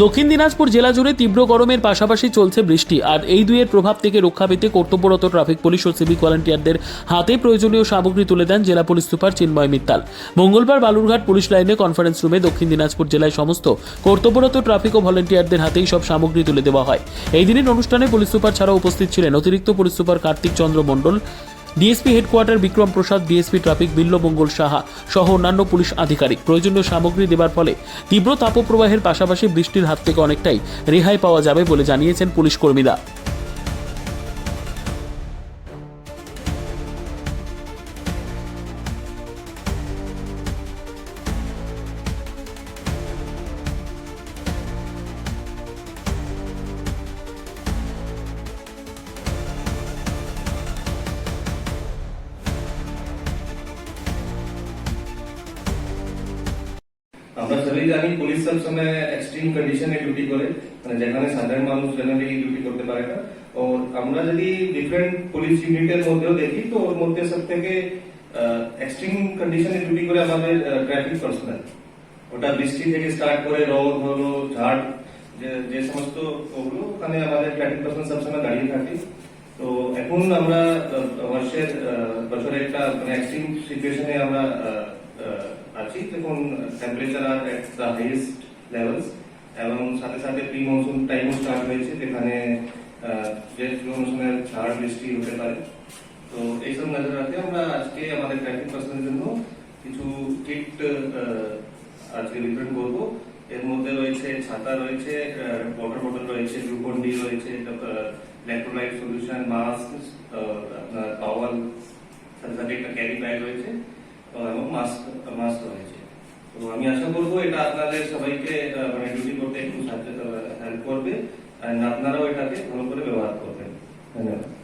দক্ষিণ দিনাজপুর জেলা জুড়ে তীব্র গরমের পাশাপাশি চলছে বৃষ্টি, আর এই দুইয়ের প্রভাব থেকে রক্ষা পেতে কর্তব্যরত ট্রাফিক পুলিশ ও সিভিক ভলান্টিয়ারদের হাতে প্রয়োজনীয় সামগ্রী তুলে দেন জেলা পুলিশ সুপার চিন্ময় মিত্তাল। মঙ্গলবার বালুরঘাট পুলিশ লাইনে কনফারেন্স রুমে দক্ষিণ দিনাজপুর জেলায় সমস্ত কর্তব্যরত ট্রাফিক ও ভলান্টিয়ারদের হাতেই সব সামগ্রী তুলে দেওয়া হয়। এই দিনের অনুষ্ঠানে পুলিশ সুপার ছাড়াও উপস্থিত ছিলেন অতিরিক্ত police super Kartik Chandra Mondal DSP headquarter Bikram Prasad, DSP traffic Bilwamangal Saha সহ অন্যান্য পুলিশ আধিকারিক। প্রয়োজনীয় সামগ্রী দেওয়ার ফলে তীব্র তাপপ্রবাহের পাশাপাশি বৃষ্টির হাত থেকে অনেকটাই রেহাই পাওয়া যাবে বলে জানিয়েছেন পুলিশ কর্মীরা। আমরা সবাই জানি পুলিশ সব সময় এক্সট্রিম কন্ডিশনে ডিউটি করে মানে যেখানে সাধারণ মানুষ জেনারেলি ডিউটি করতে পারে না ও আমরা যদি ডিফারেন্ট পুলিশ ইউনিটের মধ্যেও দেখি তো ওর মধ্যে সব থেকে এক্সট্রিম কন্ডিশনে ডিউটি করে আমাদের ট্রাফিক পার্সোনাল ওটা বৃষ্টি থেকে স্টার্ট করে রোদ হলো ঝাড় যে যে সমস্ত ওগুলো ওখানে আমাদের ট্রাফিক পার্সোনাল সবসময় দাঁড়িয়ে থাকে তো এখন আমরা আহ, বর্ষের আহ, বছরে একটা মানে এক্সট্রিম সিচুয়েশনে আমরা আহ, দেখুন temperature are at the highest levels এবং সাথে সাথে প্রি মনসুন টাইমও স্টার্ট হয়েছে যেখানে যে মনসুনের ঝাড় বৃষ্টি হতে পারে। তো এইসব নজর রাখতে আমরা আজকে আমাদের ট্রাফিক পার্সনের জন্য কিছু কিট আজকে বিতরণ করব। এর মধ্যে রয়েছে ছাতা রয়েছে ওয়াটার বটল রয়েছে গ্লুকন ডি রয়েছে ইলেকট্রোলাইট সলিউশন মাস্ক আপনার টাওয়াল সাথে সাথে একটা ক্যারি ব্যাগ রয়েছে। মাস্ক রয়েছে। তো আমি আশা করব এটা আপনাদের সবাইকে মানে ডিউটি করতে একটু সাহায্য হেল্প করবে। আর আপনারাও এটাকে ভালো করে ব্যবহার করবেন। ধন্যবাদ।